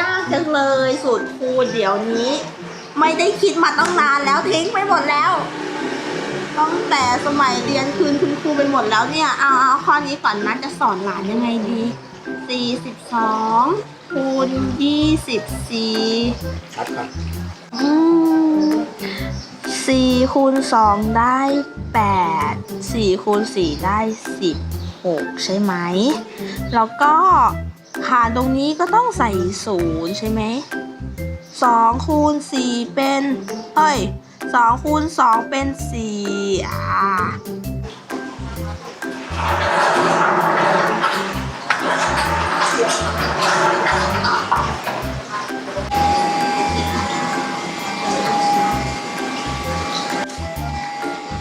ยากจังเลยสูตรคูณเดี๋ยวนี้ ไม่ได้คิดมาตั้งนานแล้วทิ้งไปหมดแล้วตั้งแต่สมัยเรียนคืนคุณครูไปหมดแล้วเนี่ยเอาเอาข้อนี้ก่อนนะจะสอนหลานยังไงดี42คูณ24ชัดก่อนอืมสี่คูณสองได้แปดสี่คูณสี่ได้สิบหกใช่ไหม แล้วก็ หารตรงนี้ก็ต้องใส่ศูนย์ใช่ไหมสองคูณสี่เป็นเอ้ยสองคูณสองเป็นสี่อ่า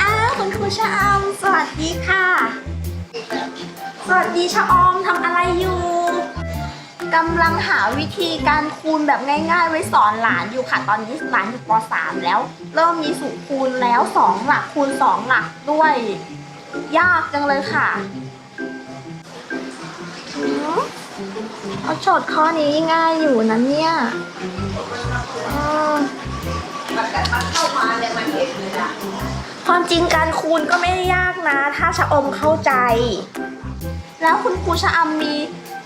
อ้าวคุณครูชะอมสวัสดีค่ะ สวัสดีชะออมทำอะไรอยู่ กำลังหาวิธีการคูณแบบง่าย ๆ ไว้สอนหลานอยู่ค่ะ ตอนนี้หลานอยู่ป .3 แล้ว เริ่มมีสูตรคูณแล้วสองหลักคูณสองหลักด้วย ยากจังเลยค่ะเอาโจทย์ข้อนี้ง่ายอยู่นะเนี่ยความจริงการคูณก็ไม่ได้ยากนะ ถ้าชะอมเข้าใจ แล้วคุณครูชะอำมี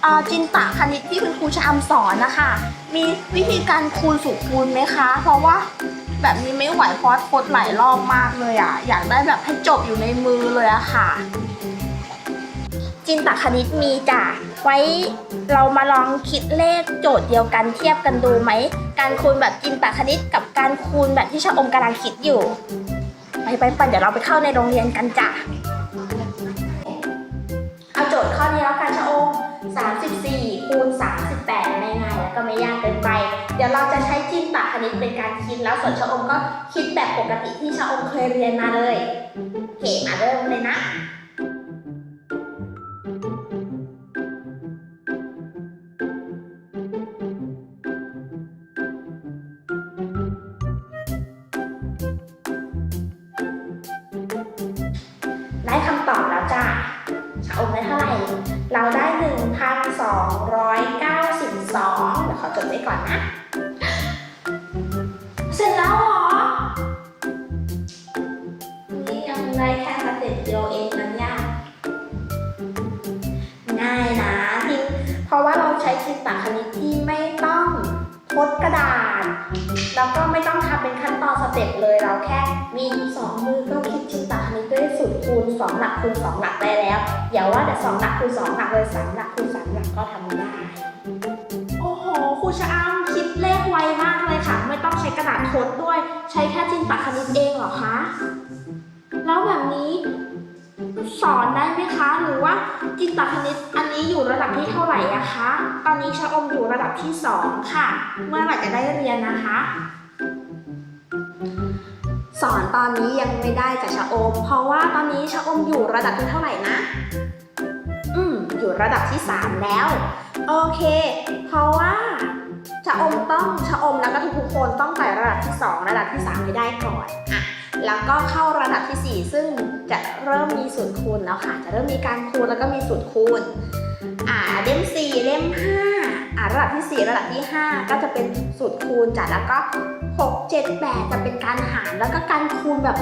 เอ่อจินตะคณิตที่คุณครูชะอำสอนนะคะมีวิธีการคูณสูตรคูณไหมคะ เพราะว่าแบบนี้ไม่ไหวเพราะทดหลายรอบมากเลยอะอยากได้แบบให้จบอยู่ในมือเลยอะค่ะ จินตคณิตมีจ้ะไว้เรามาลองคิดเลขโจทย์เดียวกันเทียบกันดูไหม การคูณแบบจินตคณิตกับการคูณแบบที่ชะอมกำลังคิดอยู่ ไปไปไปเดี๋ยวเราไปเข้าในโรงเรียนกันจ้ะ ไม่ยากเกินไป เดี๋ยวเราจะใช้จินตคณิตเป็นการคิด แล้วส่วนชะอมก็คิดแบบปกติที่ชะอมเคยเรียนมาเลยเคมาเริ่มเลยนะได้คำตอบแล้วจ้ะชะอมได้เท่าไหร่ เราได้ 1,292 เดี๋ยวขอจดไว้ก่อนนะ เสร็จแล้วเหรอ นี่ยังได้แค่สเต็ปเดียวเองนะเนี่ยง่ายนะที่เพราะว่าเราใช้จินตคณิตที่ไม่ต้องทดกระดาษ แล้วก็ไม่ต้องทำเป็นขั้นตอนสเต็ปเลยเราแค่มีสองมือก็คิดจินตคณิตด้วยสูตรคูณสองหลักคูณสองหลักได้แล้วอย่าว่าแต่สองหลักคูณสองหลักเลยสามหลักคูณสามหลักก็ทำได้ ชะอามคิดเลขไวมากเลยค่ะ ไม่ต้องใช้กระดาษทดด้วย ใช้แค่จินตคณิตเองเหรอคะ แล้วแบบนี้สอนได้ไหมคะ หรือว่าจินตคณิตอันนี้อยู่ระดับที่เท่าไหร่อะคะ ตอนนี้ชะอมอยู่ระดับที่สองค่ะ เมื่อไหร่จะได้เรียนนะคะ สอนตอนนี้ยังไม่ได้จากชะอม เพราะว่าตอนนี้ชะอมอยู่ระดับที่เท่าไหร่นะ อยู่ระดับที่ 3 แล้ว โอเค เพราะว่าชะอมต้องชะอมแล้วก็ทุกๆคนต้องไต่ระดับที่ 2 ระดับที่ 3 ให้ได้ก่อนอะแล้วก็เข้าระดับที่ 4 ซึ่งจะเริ่มมีสูตรคูณแล้วค่ะ จะเริ่มมีการคูณแล้วก็มีสูตรคูณอ่าเล่ม4เล่ม5อ่าระดับที่ 4 ระดับที่ 5 ก็จะเป็นสูตรคูณจ้ะแล้วก็ 6 7 8 จะเป็นการหารแล้วก็การคูณแบบ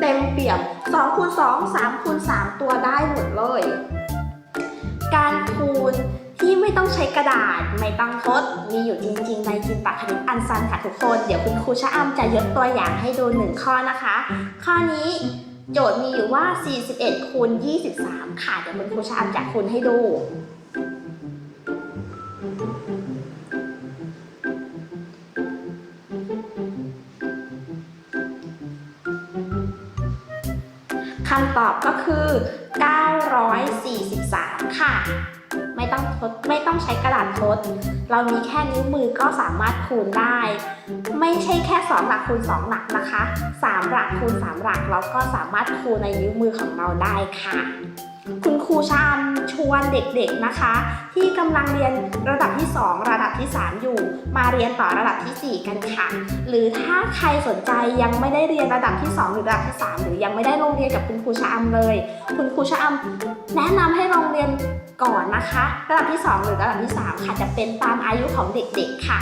เต็มเปี่ยม2คูณ2 3คูณ3ตัวได้หมดเลย การคูณที่ไม่ต้องใช้กระดาษไม่ต้องทดมีอยู่จริงๆ ในจินตคณิตอันซันค่ะทุกคน เดี๋ยวคุณครูชะอำจะยกตัวอย่างให้ดูหนึ่งข้อนะคะ ข้อนี้โจทย์มีอยู่ว่า 41คูณ23 ค่ะ เดี๋ยวคุณครูชะอำจะคูณให้ดูำตอบก็คือ 943 ค่ะ ไม่ต้องทดไม่ต้องใช้กระดาษทด เรามีแค่นิ้วมือก็สามารถคูณได้ ไม่ใช่แค่ 2 หลักคูณ 2 หลักนะคะ 3 หลักคูณ 3 หลักเราก็สามารถคูณในนิ้วมือของเราได้ค่ะ คุณครูชามชวนเด็กๆนะคะ ที่กำลังเรียนระดับที่ 2 ระดับที่ 3 อยู่ มาเรียนต่อระดับทีสี่ 4 กันค่ะ หรือถ้าใครสนใจยังไม่ได้เรียนระดับที่ 2 หรือระดับที่ 3 หรือยังไม่ได้ลงเรียนกับคุณครูชามเลย คุณครูชามแนะนำให้ลงเรียนก่อนนะคะ ระดับที่ 2 หรือระดับที่ 3 ค่ะจะเป็นตามอายุของเด็กๆค่ะ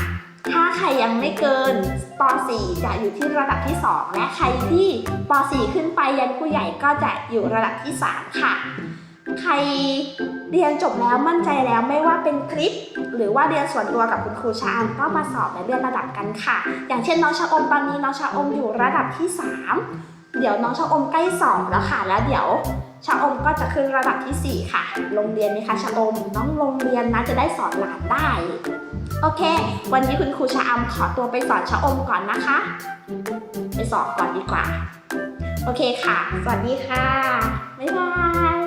ถ้าใครยังไม่เกินป .4 จะอยู่ที่ระดับที่ 2 และใครที่ป .4 ขึ้นไปยันผู้ใหญ่ก็จะอยู่ระดับที่ 3 ค่ะ ใครเรียนจบแล้วมั่นใจแล้วไม่ว่าเป็นคลิป หรือว่าเรียนส่วนตัวกับคุณครูชาอมก็มาสอบและเรียนระดับกันค่ะ อย่างเช่นน้องชาอมตอนนี้น้องชาอมอยู่ระดับที่ 3 เดี๋ยวน้องชะอมใกล้สอบแล้วค่ะ แล้วเดี๋ยวชะอมก็จะขึ้นระดับทีสี่4 ค่ะ โรงเรียนนี้คะชะอมน้องโรงเรียนนะจะได้สอนหลานได้ โอเค วันนี้คุณครูชะอมขอตัวไปสอนชะอมก่อนนะคะ ไปสอบก่อนดีกว่า โอเคค่ะ สวัสดีค่ะ บ๊ายบาย